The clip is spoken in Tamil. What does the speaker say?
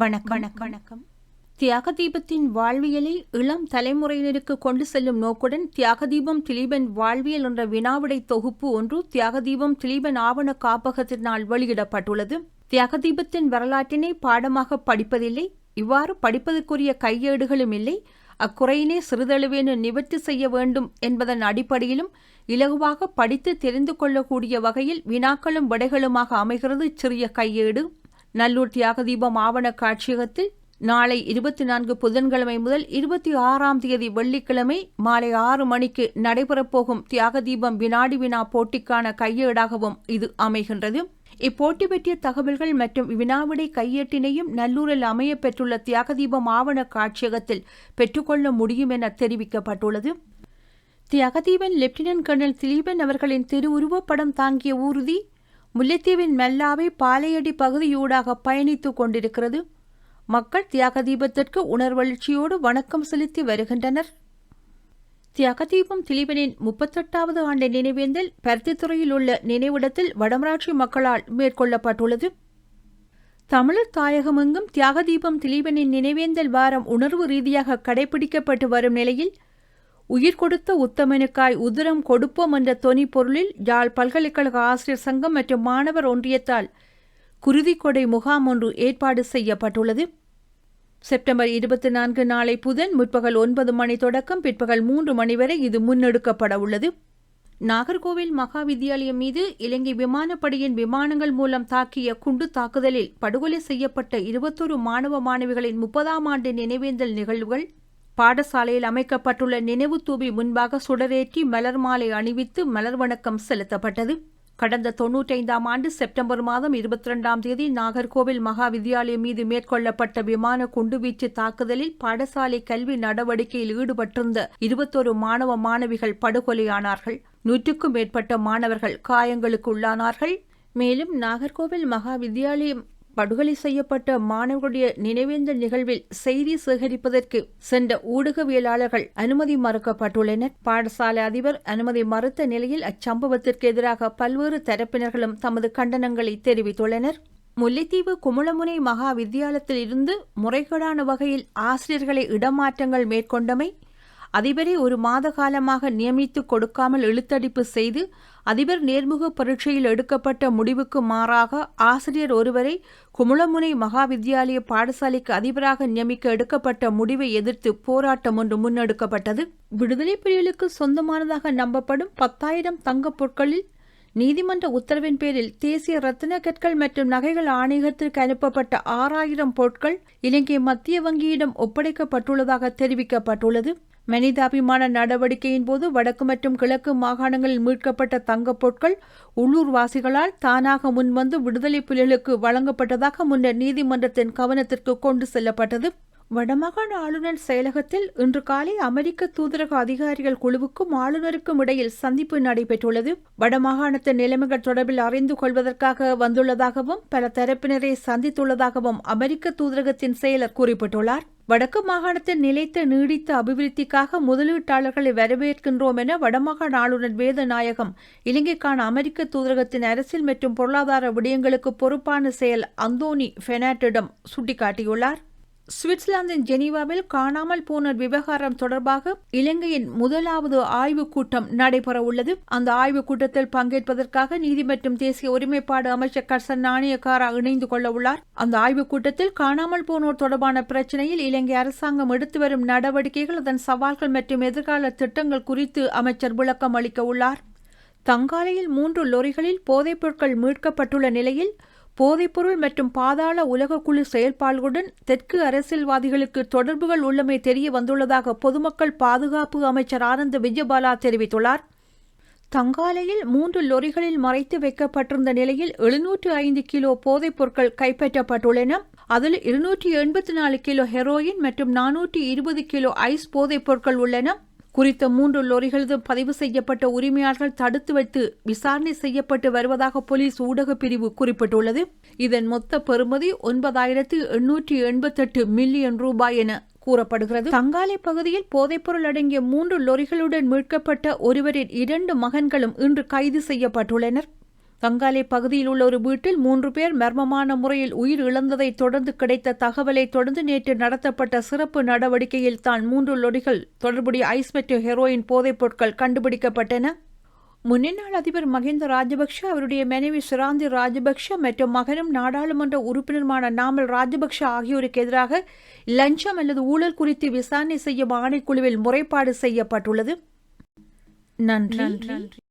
வணக்கம். வணக்கம். வணக்கம் தியாக தீபத்தின் வாழ்வியலை இளம் தலைமுறையினருக்கு கொண்டு செல்லும் நோக்குடன் தியாகதீபம் திலீபன் வாழ்வியல் என்ற வினாவிடை தொகுப்பு ஒன்று தியாக தீபம் திலீபன் ஆவண காப்பகத்தினால் வெளியிடப்பட்டுள்ளது. தியாக தீபத்தின் வரலாற்றினை பாடமாக படிப்பதில்லை இவ்வாறு படிப்பதற்குரிய கையேடுகளும் இல்லை அக்குறையினை சிறிதளவேனு நிவர்த்தி செய்ய வேண்டும் என்பதன் அடிப்படையிலும் இலகுவாக படித்து தெரிந்து கொள்ளக்கூடிய வகையில் வினாக்களும் விடைகளுமாக அமைகிறது சிறிய கையேடு. நல்லூர் தியாகதீபம் ஆவண காட்சியகத்தில் நாளை இருபத்தி நான்கு புதன்கிழமை முதல் இருபத்தி ஆறாம் தேதி வெள்ளிக்கிழமை மாலை ஆறு மணிக்கு நடைபெறப்போகும் தியாகதீபம் வினாடி வினா போட்டிக்கான கையேடாகவும் இது அமைகின்றது. இப்போட்டி பற்றிய தகவல்கள் மற்றும் வினாவிடை கையேட்டினையும் நல்லூரில் அமைய பெற்றுள்ள தியாகதீபம் ஆவண காட்சியகத்தில் பெற்றுக்கொள்ள முடியும் என தெரிவிக்கப்பட்டுள்ளது. தியாகதீபன் லெப்டினன்ட் கர்னல் திலீபன் அவர்களின் திருவுருவப்படம் தாங்கிய ஊர்தி முல்லைத்தீவின் மெல்லாவை பாலையடி பகுதியூடாக பயணித்துக் கொண்டிருக்கிறது. மக்கள் தியாக தீபத்திற்கு உணர்வெழுச்சியோடு வணக்கம் செலுத்தி வருகின்றனர். தியாக தீபம் திலீபனின் முப்பத்தெட்டாவது ஆண்டு நினைவேந்தல் பருத்தித்துறையில் உள்ள நினைவிடத்தில் வடமராட்சி மக்களால் மேற்கொள்ளப்பட்டுள்ளது. தமிழர் தாயகமெங்கும் தியாக தீபம் திலீபனின் நினைவேந்தல் வாரம் உணர்வு ரீதியாக கடைபிடிக்கப்பட்டு வரும் நிலையில் உயிர் கொடுத்த உத்தமனுக்காய் உதிரம் கொடுப்போம் என்ற தொனி பொருளில் யாழ் பல்கலைக்கழக ஆசிரியர் சங்கம் மற்றும் மாணவர் ஒன்றியத்தால் குருதிக்கொடை முகாம் ஒன்று ஏற்பாடு செய்யப்பட்டுள்ளது. செப்டம்பர் இருபத்தி நான்கு நாளை புதன் முற்பகல் ஒன்பது மணி தொடக்கம் பிற்பகல் மூன்று மணி வரை இது முன்னெடுக்கப்பட உள்ளது. நாகர்கோவில் மகா வித்தியாலயம் மீது இலங்கை விமானப்படையின் விமானங்கள் மூலம் தாக்கிய குண்டு தாக்குதலில் படுகொலை செய்யப்பட்ட இருபத்தொரு மாணவ மாணவிகளின் முப்பதாம் ஆண்டு நினைவேந்தல் நிகழ்வுகள் பாடசாலையில் அமைக்கப்பட்டுள்ள நினைவு தூபி முன்பாக சுடரேற்றி மலர் மாலை அணிவித்து மலர் வணக்கம் செலுத்தப்பட்டது. கடந்த தொன்னூற்றைந்தாம் ஆண்டு செப்டம்பர் மாதம் இருபத்தி ரெண்டாம் தேதி நாகர்கோவில் மகா வித்தியாலயம் மீது மேற்கொள்ளப்பட்ட விமான குண்டுவீச்சு தாக்குதலில் பாடசாலை கல்வி நடவடிக்கையில் ஈடுபட்டிருந்த இருபத்தொரு மாணவ மாணவிகள் படுகொலையானார்கள். நூற்றுக்கும் மேற்பட்ட மாணவர்கள் காயங்களுக்கு உள்ளானார்கள். மேலும் நாகர்கோவில் மகா வித்யாலயம் படுகொலை செய்யப்பட்ட மாணவர்களுடைய நினைவேந்தல் நிகழ்வில் செய்தி சேகரிப்பதற்கு சென்ற ஊடகவியலாளர்கள் அனுமதி மறுக்கப்பட்டுள்ளனர். பாடசாலை அதிபர் அனுமதி மறுத்த நிலையில் அச்சம்பவத்திற்கு எதிராக பல்வேறு தரப்பினர்களும் தமது கண்டனங்களை தெரிவித்துள்ளனர். முல்லைத்தீவு குமுளமுனை மகா வித்தியாலயத்தில் இருந்து முறைகேடான வகையில் ஆசிரியர்களை இடமாற்றங்கள் மேற்கொண்டமை அதிபரை ஒரு மாத காலமாக நியமித்து கொடுக்காமல் இழுத்தடிப்பு செய்து அதிபர் நேர்முக பரீட்சையில் எடுக்கப்பட்ட முடிவுக்கு மாறாக ஆசிரியர் ஒருவரை குமுளமுனை மகாவித்யாலய பாடசாலைக்கு அதிபராக நியமிக்க எடுக்கப்பட்ட முடிவை எதிர்த்து போராட்டம் ஒன்று முன்னெடுக்கப்பட்டது. விடுதலை புலிகளுக்கு சொந்தமானதாக நம்பப்படும் பத்தாயிரம் தங்கப் பொருட்களில் நீதிமன்ற உத்தரவின் பேரில் தேசிய ரத்தின கற்கள் மற்றும் நகைகள் ஆணையகத்திற்கு அனுப்பப்பட்ட ஆறாயிரம் பொருட்கள் இலங்கை மத்திய வங்கியிடம் ஒப்படைக்கப்பட்டுள்ளதாக தெரிவிக்கப்பட்டுள்ளது. மனிதாபிமான நடவடிக்கையின் போது வடக்கு மற்றும் கிழக்கு மாகாணங்களில் மீட்கப்பட்ட தங்கப் பொருட்கள் உள்ளூர்வாசிகளால் தானாக முன்வந்து விடுதலை புலிகளுக்கு வழங்கப்பட்டதாக முன்னர் நீதிமன்றத்தின் கவனத்திற்கு கொண்டு செல்லப்பட்டது. வடமாகாண ஆளுநர் செயலகத்தில் இன்று காலை அமெரிக்க தூதரக அதிகாரிகள் குழுவுக்கும் ஆளுநருக்கும் இடையில் சந்திப்பு நடைபெற்றுள்ளது. வடமாகாணத்தின் நிலைமைகள் தொடர்பில் அறிந்து கொள்வதற்காக வந்துள்ளதாகவும் பல தரப்பினரை சந்தித்துள்ளதாகவும் அமெரிக்க தூதரகத்தின் செயலர் குறிப்பிட்டுள்ளார். வடக்கு மாகாணத்தின் நிலைத்த நீடித்த அபிவிருத்திக்காக முதலீட்டாளர்களை வரவேற்கின்றோம் என வடமாகாண ஆளுநர் வேதநாயகம் இலங்கைக்கான அமெரிக்க தூதரகத்தின் அரசியல் மற்றும் பொருளாதார விடயங்களுக்கு பொறுப்பான செயல் அந்தோனி ஃபெனாட்டிடம் சுட்டிக்காட்டியுள்ளார். சுவிட்சர்லாந்தின் ஜெனீவாவில் காணாமல் போன விவகாரம் தொடர்பாக இலங்கையின் முதலாவது ஆய்வுக் கூட்டம் நடைபெற உள்ளது அந்த ஆய்வுக் கூட்டத்தில் பங்கேற்பதற்காக நீதி மற்றும் தேசிய ஒருமைப்பாடு அமைச்சர் கர்சன் நாணயக்காரா இணைந்து கொள்ள உள்ளார் அந்த ஆய்வுக் கூட்டத்தில் காணாமல் போனோர் தொடர்பான பிரச்சினையில் இலங்கை அரசாங்கம் எடுத்து வரும் நடவடிக்கைகள் அதன் சவால்கள் மற்றும் எதிர்கால திட்டங்கள் குறித்து அமைச்சர் விளக்கம் அளிக்க உள்ளார் தங்காலையில் மூன்று லொரிகளில் போதைப் பொருட்கள் மீட்கப்பட்டுள்ள நிலையில் போதைப்பொருள் மற்றும் பாதாள உலகக்குழு செயல்பாடுகளுடன் தெற்கு அரசியல்வாதிகளுக்கு தொடர்புகள் உள்ளமை தெரிய வந்துள்ளதாக பொதுமக்கள் பாதுகாப்பு அமைச்சர் ஆனந்த் விஜயபாலா தெரிவித்துள்ளார். தங்காலையில் மூன்று லொரிகளில் மறைத்து வைக்கப்பட்டிருந்த நிலையில் எழுநூற்று ஐந்து கிலோ போதைப் பொருட்கள் கைப்பற்றப்பட்டுள்ளன. அதில் இருநூற்றி எண்பத்தி நாலு கிலோ ஹெரோயின் மற்றும் நானூற்றி இருபது கிலோ ஐஸ் போதைப் பொருட்கள் உள்ளன. குறித்த மூன்று லொரிகளதும் பதிவு செய்யப்பட்ட உரிமையாளர்கள் தடுத்து வைத்து விசாரணை செய்யப்பட்டு வருவதாக போலீஸ் ஊடக பிரிவு குறிப்பிட்டுள்ளது. இதன் மொத்த பெறுமதி ஒன்பதாயிரத்து எண்ணூற்றி எண்பத்தெட்டு மில்லியன் ரூபாய் என கூறப்படுகிறது. தங்காலை பகுதியில் போதைப்பொருள் அடங்கிய மூன்று லொரிகளுடன் மீட்கப்பட்ட ஒருவரின் இரண்டு மகன்களும் இன்று கைது செய்யப்பட்டுள்ளனர். தங்காலை பகுதியில் உள்ள ஒரு வீட்டில் மூன்று பேர் மர்மமான முறையில் உயிர் இழந்ததை தொடர்ந்து கிடைத்த தகவலை தொடர்ந்து நேற்று நடத்தப்பட்ட சிறப்பு நடவடிக்கையில் தான் மூன்று லொடிகள் தொடர்புடைய ஐஸ் ஹெரோயின் போதைப் பொருட்கள் கண்டுபிடிக்கப்பட்டன. முன்னாள் அதிபர் மஹிந்த ராஜபக்ஷ அவருடைய மனைவி சிராந்தி ராஜபக்ஷ மற்றும் மகனும் நாடாளுமன்ற உறுப்பினருமான நாமல் ராஜபக்ஷ ஆகியோருக்கு எதிராக லஞ்சம் அல்லது ஊழல் குறித்து விசாரணை செய்யும் ஆணைக்குழுவில் முறைப்பாடு செய்யப்பட்டுள்ளது. நன்றி.